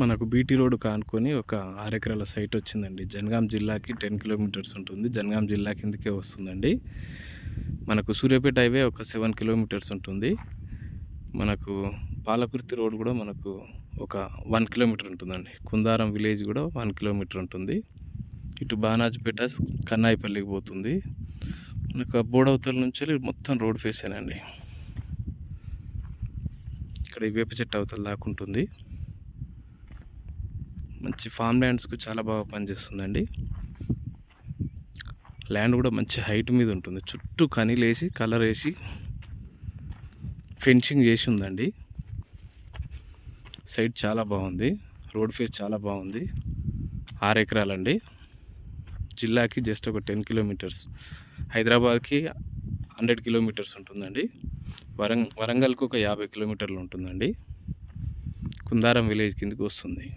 మనకు BT road కానుకొని ఒక ఆరెకరాల site వచ్చిందండి. జనగాం జిల్లాకి టెన్ కిలోమీటర్స్ ఉంటుంది. జనగాం జిల్లా కిందకే వస్తుందండి. మనకు సూర్యాపేట హైవే ఒక సెవెన్ కిలోమీటర్స్ ఉంటుంది. మనకు పాలకుర్తి రోడ్ కూడా మనకు ఒక వన్ కిలోమీటర్ ఉంటుందండి. కుందారం విలేజ్ కూడా వన్ కిలోమీటర్ ఉంటుంది. ఇటు బానాజపేట కన్నాయిపల్లికి పోతుంది. మనకు బోడవతల నుంచి మొత్తం రోడ్ ఫేసేనండి ఇక్కడ ఈ వేప చెట్టు అవతల దాకా ఉంటుంది. మంచి ఫామ్ ల్యాండ్స్కు చాలా బాగా పనిచేస్తుందండి. ల్యాండ్ కూడా మంచి హైట్ మీద ఉంటుంది. చుట్టూ కనీలేసి కలర్ వేసి ఫెన్సింగ్ చేసి ఉందండి. సైడ్ చాలా బాగుంది. రోడ్ ఫేస్ చాలా బాగుంది. ఆరు ఎకరాలండి. జిల్లాకి జస్ట్ ఒక టెన్ కిలోమీటర్స్ హైదరాబాద్కి హండ్రెడ్ కిలోమీటర్స్ ఉంటుందండి. వరంగ వరంగల్కి ఒక యాభై కిలోమీటర్లు ఉంటుందండి. కుందారం విలేజ్ కిందకి వస్తుంది.